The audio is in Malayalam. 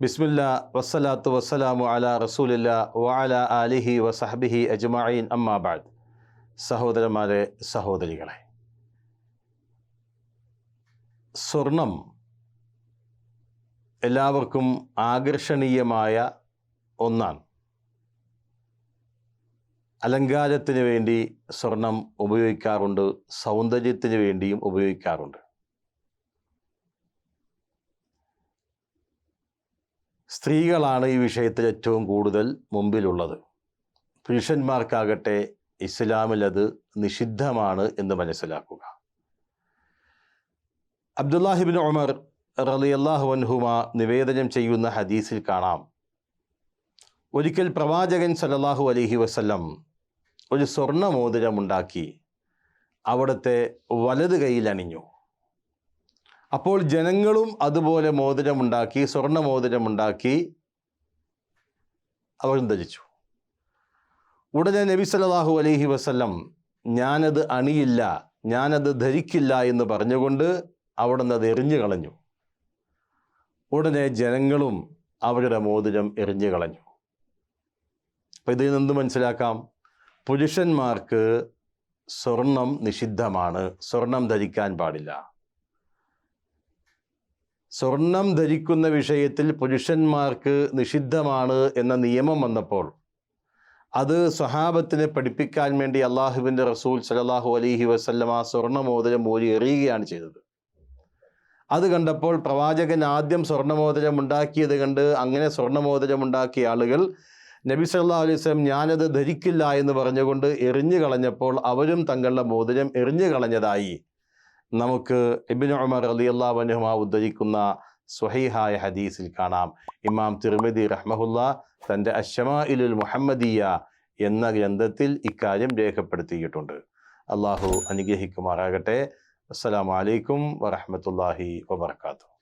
ബിസ്മില്ല വസ്സലാത്തു വസ്സലാമു അല റസൂലില്ല വഅല അലിഹി വസഹബിഹി അജ്മായിൻ അമ്മാബാദ് സഹോദരന്മാരെ സഹോദരികളെ സ്വർണം എല്ലാവർക്കും ആകർഷണീയമായ ഒന്നാണ്. അലങ്കാരത്തിന് വേണ്ടി സ്വർണം ഉപയോഗിക്കാറുണ്ട് സൗന്ദര്യത്തിന് വേണ്ടിയും ഉപയോഗിക്കാറുണ്ട്. സ്ത്രീകളാണ് ഈ വിഷയത്തിൽ ഏറ്റവും കൂടുതൽ മുമ്പിലുള്ളത്. പുരുഷന്മാർക്കാകട്ടെ ഇസ്ലാമിലത് നിഷിദ്ധമാണ് എന്ന് മനസ്സിലാക്കുക. അബ്ദുല്ലാഹിബിൻ ഉമർ റളിയല്ലാഹു അൻഹുമ നിവേദനം ചെയ്യുന്ന ഹദീസിൽ കാണാം. ഒരിക്കൽ പ്രവാചകൻ സലല്ലാഹു അലഹി വസല്ലം ഒരു സ്വർണമോതിരമുണ്ടാക്കി അവിടുത്തെ വലത് കൈയിൽ അണിഞ്ഞു. അപ്പോൾ ജനങ്ങളും അതുപോലെ മോതിരമുണ്ടാക്കി സ്വർണ മോതിരമുണ്ടാക്കി അവരും ധരിച്ചു ഉടനെ നബി സല്ലല്ലാഹു അലഹി വസല്ലം ഞാനത് അണിയില്ല ഞാനത് ധരിക്കില്ല എന്ന് പറഞ്ഞുകൊണ്ട് അവിടുന്ന് അത് എറിഞ്ഞു കളഞ്ഞു. ഉടനെ ജനങ്ങളും അവരുടെ മോതിരം എറിഞ്ഞു കളഞ്ഞു. അപ്പം ഇതിൽ നിന്ന് മനസ്സിലാക്കാം? പുരുഷന്മാർക്ക് സ്വർണം നിഷിദ്ധമാണ് സ്വർണം ധരിക്കാൻ പാടില്ല. സ്വർണം ധരിക്കുന്ന വിഷയത്തിൽ പുരുഷന്മാർക്ക് നിഷിദ്ധമാണ് എന്ന നിയമം വന്നപ്പോൾ അത് സ്വഹാബത്തിനെ പഠിപ്പിക്കാൻ വേണ്ടി അള്ളാഹുവിന്റെ റസൂൽ സലാഹു അലഹി വസല്ലം ആ സ്വർണമോതിരം ഊരി എറിയുകയാണ് ചെയ്തത്. അത് കണ്ടപ്പോൾ പ്രവാചകൻ ആദ്യം സ്വർണമോതിരം ഉണ്ടാക്കിയത് കണ്ട് അങ്ങനെ സ്വർണമോതിരം ഉണ്ടാക്കിയ ആളുകൾ നബി സല്ലാ അലൈഹി സ്വലം ഞാനത് ധരിക്കില്ല എന്ന് പറഞ്ഞുകൊണ്ട് എറിഞ്ഞു കളഞ്ഞപ്പോൾ അവരും തങ്ങളുടെ മോതിരം എറിഞ്ഞു കളഞ്ഞതായി നമുക്ക് ഇബിൻ ഉമർ അലി അള്ളാഹുനുഹ ഉദ്ധരിക്കുന്ന സ്വഹീഹായ ഹദീസിൽ കാണാം. ഇമാം തിരുമതി റഹ്മഹുല്ല തന്റെ അഷമാ ഇലുൽ മുഹമ്മദിയ എന്ന ഗ്രന്ഥത്തിൽ ഇക്കാര്യം രേഖപ്പെടുത്തിയിട്ടുണ്ട്. അള്ളാഹു അനുഗ്രഹിക്കുമാറാകട്ടെ. അസ്സലാമു അലൈക്കും വറഹമത്തല്ലാഹി വബർക്കാത്തു